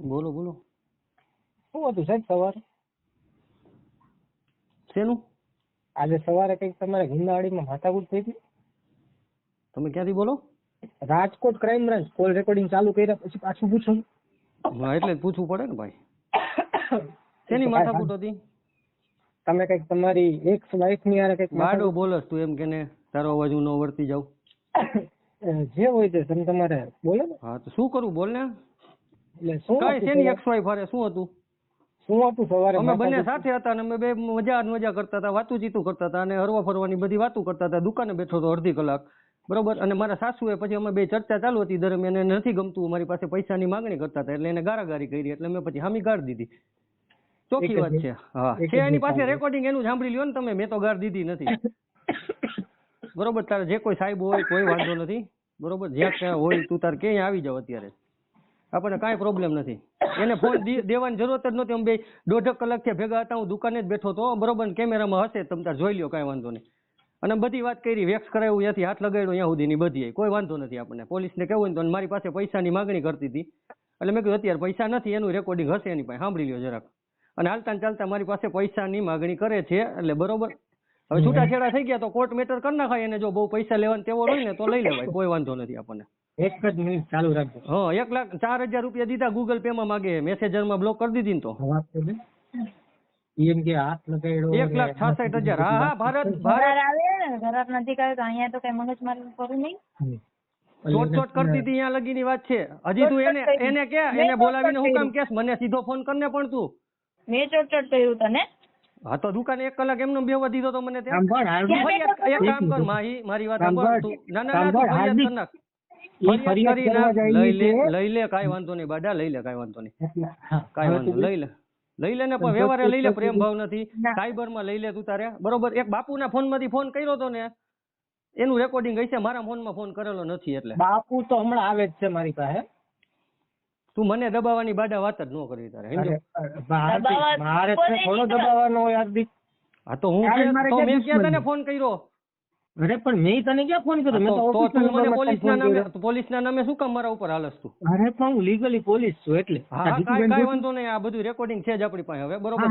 બોલો બોલો. શું હતું સાહેબ સવારે? શેનું? આજે સવારે કંઈક તમારે ગુંદાવાડીમાં માથાકૂટ થઈ હતી? તમે ક્યાંથી બોલો? Rajkot crime branch call recording ચાલુ કર્યા પછી પાછું પૂછો. હા એટલે જ પૂછવું પડે ને ભાઈ. શેની માથાકૂટ હતી? તમે કંઈક તમારી એક્સ વાઇફની આરે કંઈક બાડો બોલસ તું એમ કે તારો અવાજ હું ન વર્તી જાઉં. જે હોય તે તમે તમારે બોલો ને. હા તો શું કરું બોલ ને? એટલે શું કઈ શેની સવારે? એક્સ વાય ફરે? શું હતું? શું હતું સવારે અમે બંને સાથે હતા અને અમે બે મજા મજા કરતા હતા વાતું ચીતું કરતા હતા અને હરવા ફરવાની બધી વાતું કરતા હતા. દુકાને બેઠો હતો અડધી કલાક. બરોબર? અને મારા સાસુએ પછી અમે બે ચર્ચા ચાલુ હતી દરમિયાન એને નથી ગમતું મારી પાસે પૈસાની માંગણી કરતા હતા એટલે એને ગારાગારી કરી એટલે મેં પછી હામી ગાળ દીધી. ચોખ્ખી વાત છે હા. છે એની પાસે રેકોર્ડિંગ એનું સાંભળી લ્યો ને તમે મેં તો ગાર દીધી નથી. બરોબર? તારે જે કોઈ સાહેબ હોય કોઈ વાંધો નથી. બરોબર? જ્યાં ક્યાં હોય તું તાર ક્યાંય આવી જાવ અત્યારે. આપણને કાંઈ પ્રોબ્લેમ નથી. એને ફોન દેવાની જરૂરત જ અમે બે દોઢક કલાકથી ભેગા હતા. હું દુકાને જ બેઠો હતો. બરોબર કેમેરામાં હશે તમે તાર જોઈ લ્યો, કાંઈ વાંધો નહીં. અને બધી વાત કરી, વેક્સ કરાવ્યું ત્યાંથી હાથ લગાડ્યો અહીંયા સુધીની બધી કોઈ વાંધો નથી આપણને. પોલીસને કેવું હોય તો મારી પાસે પૈસાની માગણી કરતી હતી. એટલે મેં કીધું, અત્યારે પૈસા નથી, એનું રેકોર્ડિંગ હશે એની પાસે. સાંભળી લ્યો જરાક. અને હાલતા ચાલતા મારી પાસે પૈસાની માગણી કરે છે, એટલે બરોબર. હવે છૂટાછેડા થઈ ગયા તો કોર્ટ મેટર કરી નાખાય. એને જો બહુ પૈસા લેવાનું તેવો હોય ને તો લઈ લેવાય. કોઈ વાંધો નથી આપણને. એક જ મિનિટ ચાલુ રાખજો. હા એક લાખ ચાર હજાર રૂપિયા દીધા ગૂગલ પે માં માગે. મેસેજરમાં બ્લોક કરી દીધી ને તો. વાત એમ કે હાથ લગાડ્યો એક લાખ છાસઠ હજાર. હા હા ભારત ભારત આવે ને નથી આવ્યો તો અહીંયા તો કઈ મગજ મારી કરું નહીં. ચોટ ચોટ કરતી હતી અહીંયા લગીની વાત છે. હજી તું એને એને કે એને બોલાવીને હું કામ કેસ? મને સીધો ફોન કરને પણ તું. મેં ચોટચોટ કર્યું તને? હા તો દુકાને એક કલાક એમનો બેવા દીધો તો મને એક કામ કર માહી મારી વાત સાંભળ ના ના ના તું ફરિયાદ કર નાખ લઈ લે છે. લઈ લે કાંઈ વાંધો નહીં બાડા લઈ લે કાંઈ વાંધો નહીં. કાંઈ વાંધો લઈ લે લઈ લે ને પણ વ્યવહારે લઈ લે પ્રેમ ભાવ નથી. ના. સાયબરમાં લઈ લે તું તારે. બરોબર એક બાપુના ફોનમાંથી ફોન કર્યો તો ને એનું રેકોર્ડિંગ હશે મારા ફોનમાં ફોન કરેલો નથી એટલે. બાપુ તો હમણાં આવે જ છે મારી પાસે. તું મને દબાવવાની બાડા વાત જ ન કરવી તારે મારે થોડો દબાવવાનો હોય હાર્દિક. હા તો હું મેં ક્યાં તને ફોન કર્યો? અરે પણ મેં તને ક્યાં ફોન કર્યો? મેં તો ઓફિસ ના મને નંબરમાં તને નામે પોલીસ ના નામે શું કામ મારા ઉપર હાલસ તું? અરે પણ હું લીગલી પોલીસ છું એટલે હા કાંઈ વાંધો નહીં આ બધું રેકોર્ડિંગ છે જ આપણી પાસે. હવે બરોબર